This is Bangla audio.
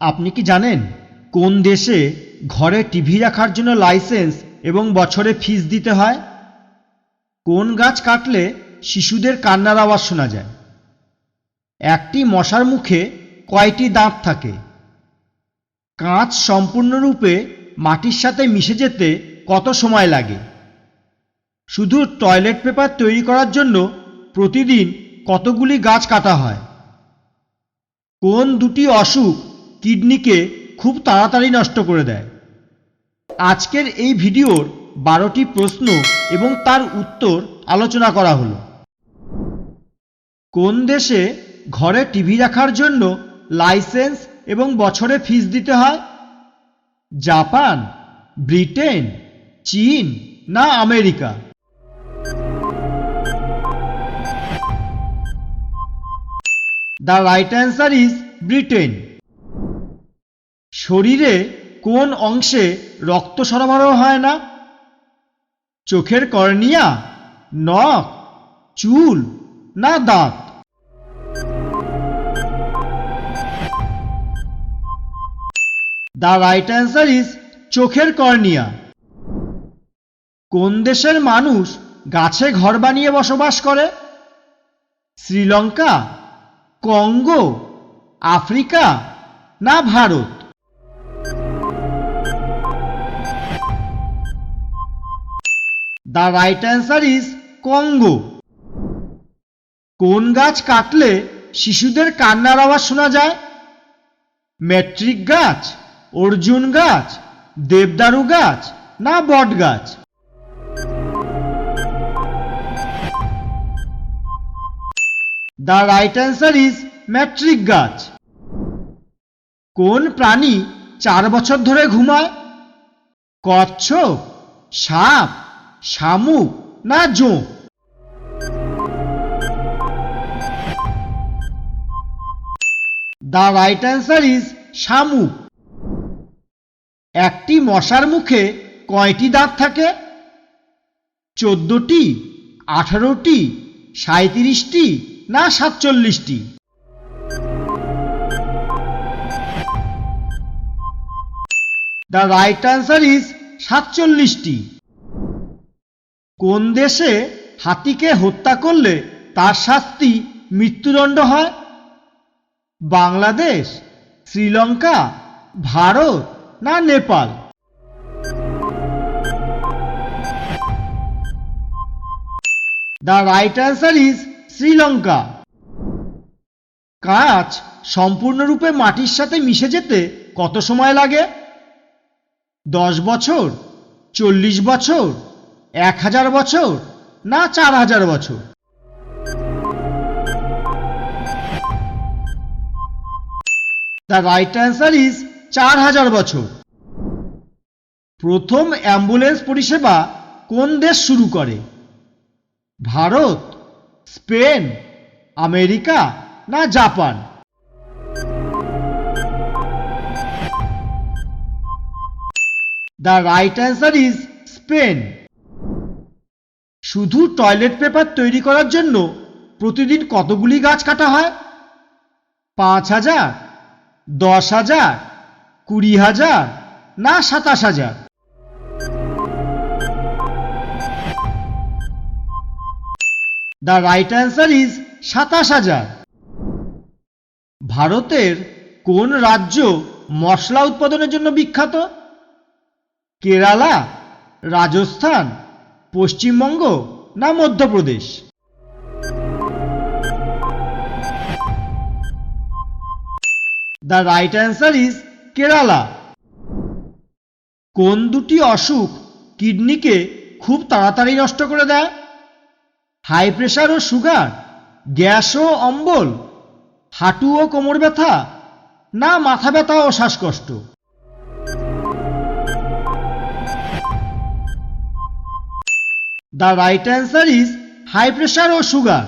আপনি কি জানেন কোন দেশে ঘরে টিভি রাখার জন্য লাইসেন্স এবং বছরে ফিস দিতে হয়? কোন গাছ কাটলে শিশুদের কান্নার আওয়াজ শোনা যায়? একটি মশার মুখে কয়টি দাঁত থাকে? কাঁচ সম্পূর্ণরূপে মাটির সাথে মিশে যেতে কত সময় লাগে? শুধু টয়লেট পেপার তৈরি করার জন্য প্রতিদিন কতগুলি গাছ কাটা হয়? কোন দুটি অসুখ কিডনিকে খুব তাড়াতাড়ি নষ্ট করে দেয়। আজকের এই ভিডিওর বারোটি প্রশ্ন এবং তার উত্তর আলোচনা করা হলো। কোন দেশে ঘরে টিভি রাখার জন্য লাইসেন্স এবং বছরে ফিস দিতে হয়? জাপান, ব্রিটেন, চীন না America? The right answer is Britain. শরীরে কোন অংশে রক্ত সরবরাহ হয় না? চোখের কর্নিয়া, নখ, চুল না দাঁত? দ্য রাইট অ্যান্সার ইজ চোখের কর্নিয়া। কোন দেশের মানুষ গাছে ঘর বানিয়ে বসবাস করে? শ্রীলঙ্কা, কঙ্গো, আফ্রিকা না Bharat? The right answer is Congo কোন গাছ কাটলে শিশুদের কান্নার আওয়াজ শোনা যায়? মেট্রিক গাছ, অর্জুন গাছ, দেবদারু গাছ, না বট গাছ? দ্য রাইট অ্যান্সার ইজ ম্যাট্রিক গাছ। কোন প্রাণী চার বছর ধরে ঘুমায়? কচ্ছপ, সাপ শামুক না জোঁক দ্য রাইট অ্যান্সার ইজ শামুক একটি মশার মুখে কয়টি দাঁত থাকে? চোদ্দটি, আঠারোটি সাঁত্রিশটি না সাতচল্লিশটি? দ্য রাইট অ্যান্সার ইজ সাতচল্লিশটি। কোন দেশে হাতিকে হত্যা করলে তার শাস্তি মৃত্যুদণ্ড হয়? বাংলাদেশ, শ্রীলঙ্কা, ভারত না Nepal? The right answer is Sri Lanka. কাঁচ সম্পূর্ণরূপে মাটির সাথে মিশে যেতে কত সময় লাগে? দশ বছর, চল্লিশ বছর এক হাজার বছর না চার হাজার বছর? দ্য রাইট অ্যান্সার ইজ চার হাজার বছর। প্রথম অ্যাম্বুলেন্স পরিষেবা কোন দেশ শুরু করে? ভারত, স্পেন, আমেরিকা না Japan? The right answer is Spain. শুধু টয়লেট পেপার তৈরি করার জন্য প্রতিদিন কতগুলি গাছ কাটা হয়? পাঁচ হাজার, দশ হাজার, কুড়ি হাজার না সাতাশ হাজার? দ্য রাইট অ্যান্সার ইজ সাতাশ হাজার। ভারতের কোন রাজ্য মশলা উৎপাদনের জন্য বিখ্যাত? কেরালা, রাজস্থান পশ্চিমবঙ্গ না Madhya Pradesh? The right answer is Kerala কোন দুটি অসুখ কিডনিকে খুব তাড়াতাড়ি নষ্ট করে দেয়? হাই প্রেশার ও সুগার গ্যাস ও অম্বল, হাঁটু ও কোমর ব্যথা, না মাথা ব্যথা ও শ্বাসকষ্ট? The right answer is high pressure O sugar